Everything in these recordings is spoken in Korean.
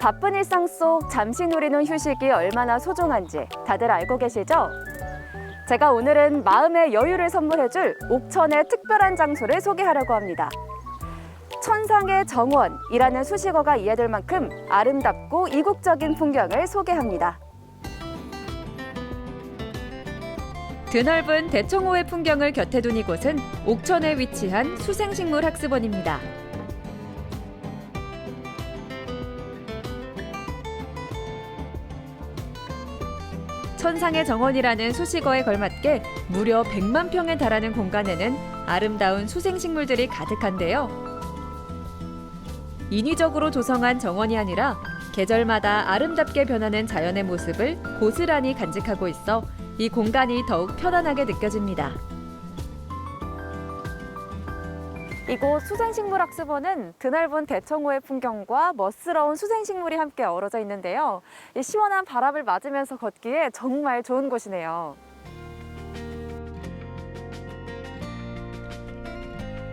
바쁜 일상 속 잠시 누리는 휴식이 얼마나 소중한지 다들 알고 계시죠? 제가 오늘은 마음의 여유를 선물해줄 옥천의 특별한 장소를 소개하려고 합니다. 천상의 정원이라는 수식어가 이해될 만큼 아름답고 이국적인 풍경을 소개합니다. 드넓은 대청호의 풍경을 곁에 둔 이곳은 옥천에 위치한 수생식물 학습원입니다. 천상의 정원이라는 수식어에 걸맞게 무려 100만 평에 달하는 공간에는 아름다운 수생식물들이 가득한데요. 인위적으로 조성한 정원이 아니라 계절마다 아름답게 변하는 자연의 모습을 고스란히 간직하고 있어 이 공간이 더욱 편안하게 느껴집니다. 이곳 수생식물학습원은 드넓은 대청호의 풍경과 멋스러운 수생식물이 함께 어우러져 있는데요. 이 시원한 바람을 맞으면서 걷기에 정말 좋은 곳이네요.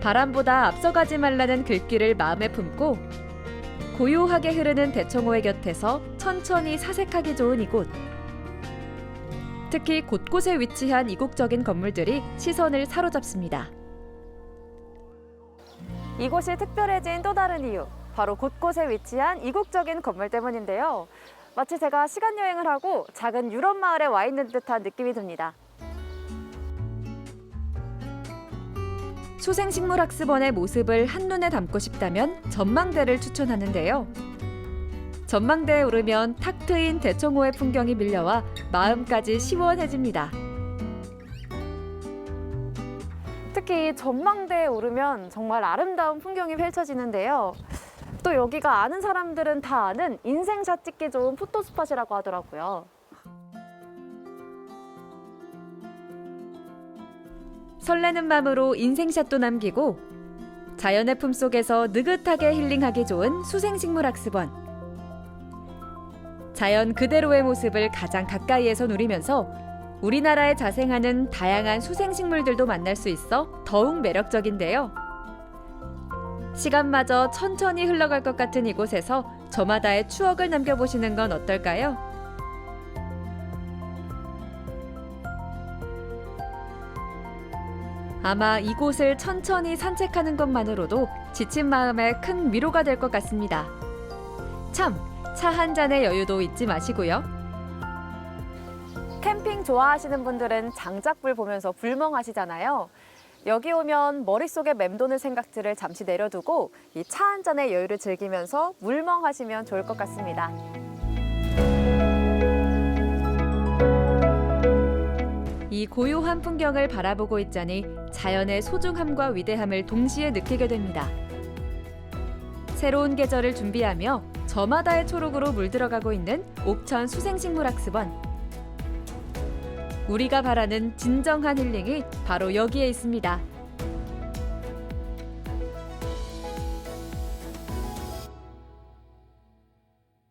바람보다 앞서가지 말라는 글귀를 마음에 품고 고요하게 흐르는 대청호의 곁에서 천천히 사색하기 좋은 이곳. 특히 곳곳에 위치한 이국적인 건물들이 시선을 사로잡습니다. 이곳이 특별해진 또 다른 이유, 바로 곳곳에 위치한 이국적인 건물 때문인데요. 마치 제가 시간 여행을 하고 작은 유럽 마을에 와 있는 듯한 느낌이 듭니다. 수생식물학습원의 모습을 한눈에 담고 싶다면 전망대를 추천하는데요. 전망대에 오르면 탁 트인 대청호의 풍경이 밀려와 마음까지 시원해집니다. 특히 전망대에 오르면 정말 아름다운 풍경이 펼쳐지는데요. 또 여기가 아는 사람들은 다 아는 인생샷 찍기 좋은 포토스팟이라고 하더라고요. 설레는 마음으로 인생샷도 남기고 자연의 품속에서 느긋하게 힐링하기 좋은 수생식물학습원. 자연 그대로의 모습을 가장 가까이에서 누리면서 우리나라에 자생하는 다양한 수생식물들도 만날 수 있어 더욱 매력적인데요. 시간마저 천천히 흘러갈 것 같은 이곳에서 저마다의 추억을 남겨보시는 건 어떨까요? 아마 이곳을 천천히 산책하는 것만으로도 지친 마음에 큰 위로가 될 것 같습니다. 참, 차 한 잔의 여유도 잊지 마시고요. 캠핑 좋아하시는 분들은 장작불 보면서 불멍하시잖아요. 여기 오면 머릿속에 맴도는 생각들을 잠시 내려두고 이 차 한 잔의 여유를 즐기면서 물멍하시면 좋을 것 같습니다. 이 고요한 풍경을 바라보고 있자니 자연의 소중함과 위대함을 동시에 느끼게 됩니다. 새로운 계절을 준비하며 저마다의 초록으로 물들어가고 있는 옥천 수생식물학습원. 우리가 바라는 진정한 힐링이 바로 여기에 있습니다.